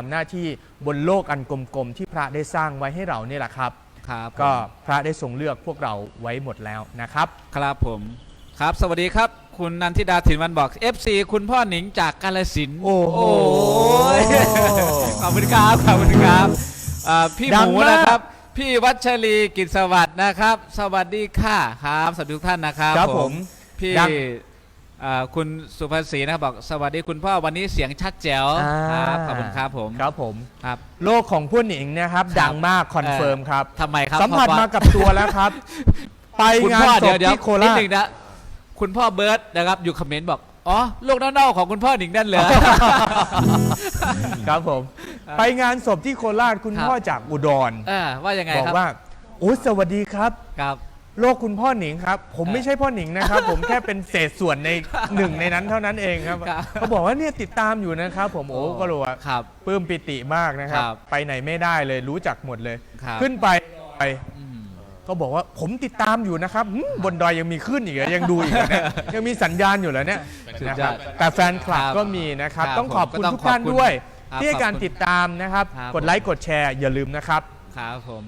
ทำหน้าที่บนโลกอันกลมๆที่พระได้สร้างไว้ให้เราเนี่ยแหละครับ ครับก็พระได้ทรงเลือกพวกเราไว้หมดแล้วนะครับ ครับผมครับ สวัสดีครับ คุณนันทิดาถิ่นวันบอก FC คุณพ่อหนิงจากกาลสินธุ์โอ้โห ยขอบคุณครับขอบคุณครับอ่าพี่หดังมูมาก นะครับ พี่วัชรีกิจสวัสดิ์นะครับ สวัสดีค่ะครับสวัสดีทุกท่านนะครับ ครับผม พี่ดัง อ่าคุณสุภาษีนะครับบอกสวัสดีคุณพ่อวันนี้เสียงชัดแจ๋วครับขอบคุณครับผมครับผม ครับ โลกของผู้หนิงเนะครับครับ ดังมากคอนเฟิร์มครับ ทำไมครับสัมผัสเพระว่มากับตัวแล้วครับ ไปคุณงานพ่อศเดี๋ยพวเดี๋ยวที่โคนิดราช หนึ่งนะคุณพ่อเบิร์ตนะครับอยู่คอมเมนต์บอกอ๋อลูกเน่าๆของคุณพ่อหนิงนั่นเลยครับผมครับไปงานศพที่โคราชคุณครับ พ่อจากอุดร เออว่ายังไงบอกครับว่าโอ้สวัสดีครับ ครับ โลกคุณพ่อหนิงครับ ผมเออไม่ใช่พ่อหนิงนะครับ ผมแค่เป็นเศษส่วนในหนึ่งในนั้นเท่านั้นเองครับครับเขาบอกว่าเนี่ยติดตามอยู่นะครับ ผมโอ้ก็รู้ว่าครับปลื้มปิติมากนะครับ ครับไปไหนไม่ได้เลยรู้จักหมดเลย ครับ ขึ้นไปไปอืม ก็บอกว่าผมติดตามอยู่นะครับหืมบนดอยยังมีขึ้นอีกเหรอยังดูอีกเหรอเนี่ยยังมีสัญญาณอยู่เหรอเนี่ยสุดนะยคอรัดบแต่แฟนคลับครับก็มีนะครับ ครับต้องขอบคุณผมก็ต้องทุกท่านขอบคุณด้วย ครับที่ให้การขอบคุณติดตามนะครับ ครับ กดไลค์กดแชร์อย่าลืมนะครับ ครับผม